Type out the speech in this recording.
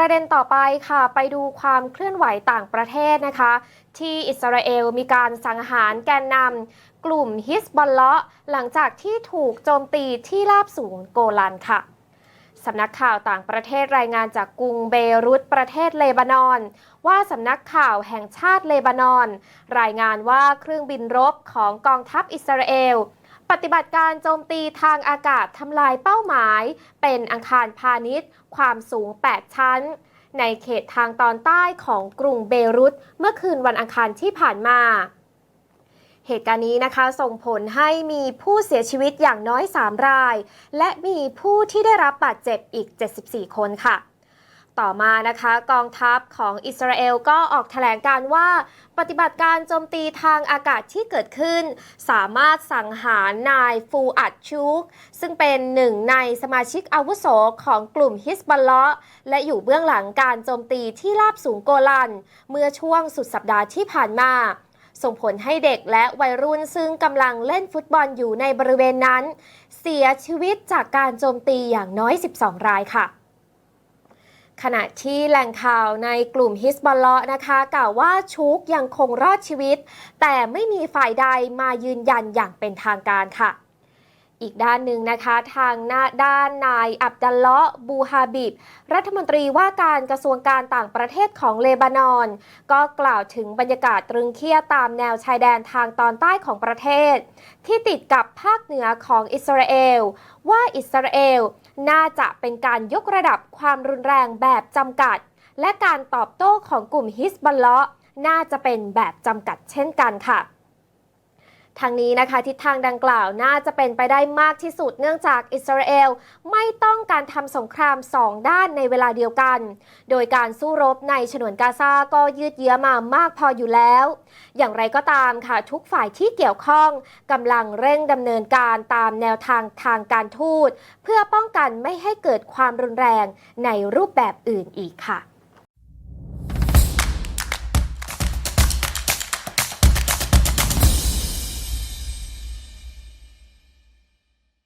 ประเด็นต่อไปค่ะ ไปดูความเคลื่อนไหวต่างประเทศนะคะ ที่อิสราเอลมีการสังหารแกนนำกลุ่มฮิสบอลเลาะหลังจากที่ถูกโจมตีที่ราบสูงโกลันค่ะสำนักข่าวต่างประเทศรายงานจากกรุงเบรุตประเทศเลบานอน ว่าสำนักข่าวแห่งชาติเลบานอน รายงานว่าเครื่องบินรบของกองทัพอิสราเอล ปฏิบัติการโจมตีทางอากาศทำลายเป้าหมาย เป็นอาคารพาณิชย์ ความสูง 8 ชั้น ในเขตทางตอนใต้ของกรุงเบรุต เมื่อคืนวันอังคารที่ผ่านมา เหตุการณ์นี้นะคะส่งผลให้มีผู้เสียชีวิตอย่างน้อย 3 ราย และมีผู้ที่ได้รับบาดเจ็บอีก 74 คนค่ะ ต่อมานะคะกองทัพของอิสราเอลก็ออกแถลงการว่าปฏิบัติการโจมตีทางอากาศที่เกิดขึ้น สามารถสังหารนายฟูอัดชูกซึ่งเป็นหนึ่งในสมาชิกอาวุโสของกลุ่มฮิสบัลเลาะห์และอยู่เบื้องหลังการโจมตีที่ราบสูงโกลัน เมื่อช่วงสุดสัปดาห์ที่ผ่านมา ส่งผลให้เด็กและวัยรุ่นซึ่งกำลังเล่นฟุตบอลอยู่ในบริเวณนั้น เสียชีวิตจากการโจมตีอย่างน้อย 12 รายค่ะ ขณะที่แหล่งข่าวในกลุ่มฮิสบอลเลาะห์นะคะกล่าวว่าชุกยังคงรอดชีวิต แต่ไม่มีฝ่ายใดมายืนยันอย่างเป็นทางการค่ะ อีกด้านหนึ่งนะคะทางหน้าด้านนายอับดัลเลาะบูฮาบิบ รัฐมนตรีว่าการกระทรวงการต่างประเทศของเลบานอน ก็กล่าวถึงบรรยากาศตรึงเครียดตามแนวชายแดนทางตอนใต้ของประเทศ ที่ติดกับภาคเหนือของอิสราเอล ว่าอิสราเอลน่าจะเป็นการยกระดับความรุนแรงแบบจำกัด และการตอบโต้ของกลุ่มฮิสบัลเลาะน่าจะเป็นแบบจำกัดเช่นกันค่ะ ทางนี้นะคะทิศทางดังกล่าวน่าจะเป็นไปได้มากที่สุดเนื่องจากอิสราเอลไม่ต้องการทำสงครามสองด้านในเวลาเดียวกัน โดยการสู้รบในฉนวนกาซาก็ยืดเยื้อมามากพออยู่แล้ว อย่างไรก็ตามค่ะทุกฝ่ายที่เกี่ยวข้องกำลังเร่งดำเนินการตามแนวทางทางการทูต เพื่อป้องกันไม่ให้เกิดความรุนแรงในรูปแบบอื่นอีกค่ะ